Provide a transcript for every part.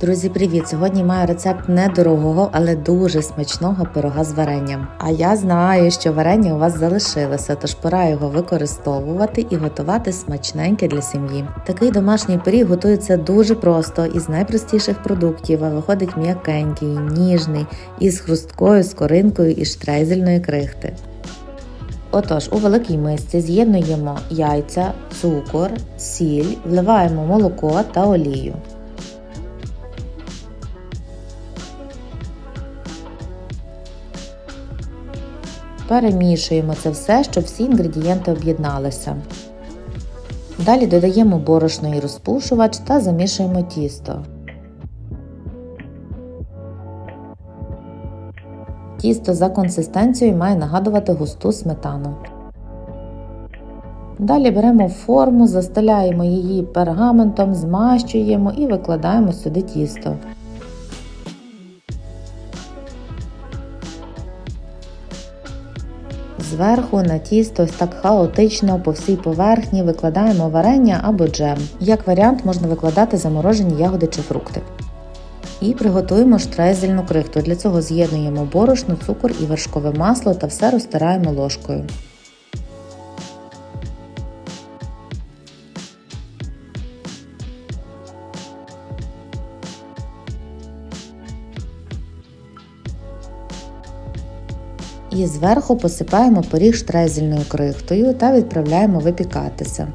Друзі, привіт! Сьогодні маю рецепт недорогого, але дуже смачного пирога з варенням. А я знаю, що варення у вас залишилося, тож пора його використовувати і готувати смачненьке для сім'ї. Такий домашній пиріг готується дуже просто із найпростіших продуктів, а виходить м'якенький, ніжний, із хрусткою скоринкою і штрейзельної крихти. Отож, у великій мисці з'єднуємо яйця, цукор, сіль, вливаємо молоко та олію. Перемішуємо це все, щоб всі інгредієнти об'єдналися. Далі додаємо борошно і розпушувач та замішуємо тісто. Тісто за консистенцією має нагадувати густу сметану. Далі беремо форму, застеляємо її пергаментом, змащуємо і викладаємо сюди тісто. Зверху на тісто ось так хаотично по всій поверхні викладаємо варення або джем. Як варіант можна викладати заморожені ягоди чи фрукти. І приготуємо штрезельну крихту. Для цього з'єднуємо борошно, цукор і вершкове масло та все розтираємо ложкою. І зверху посипаємо пиріг штрезельною крихтою та відправляємо випікатися.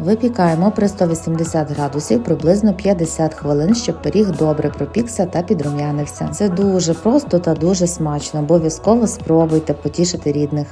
Випікаємо при 180 градусів приблизно 50 хвилин, щоб пиріг добре пропікся та підрум'янився. Це дуже просто та дуже смачно. Обов'язково спробуйте потішити рідних.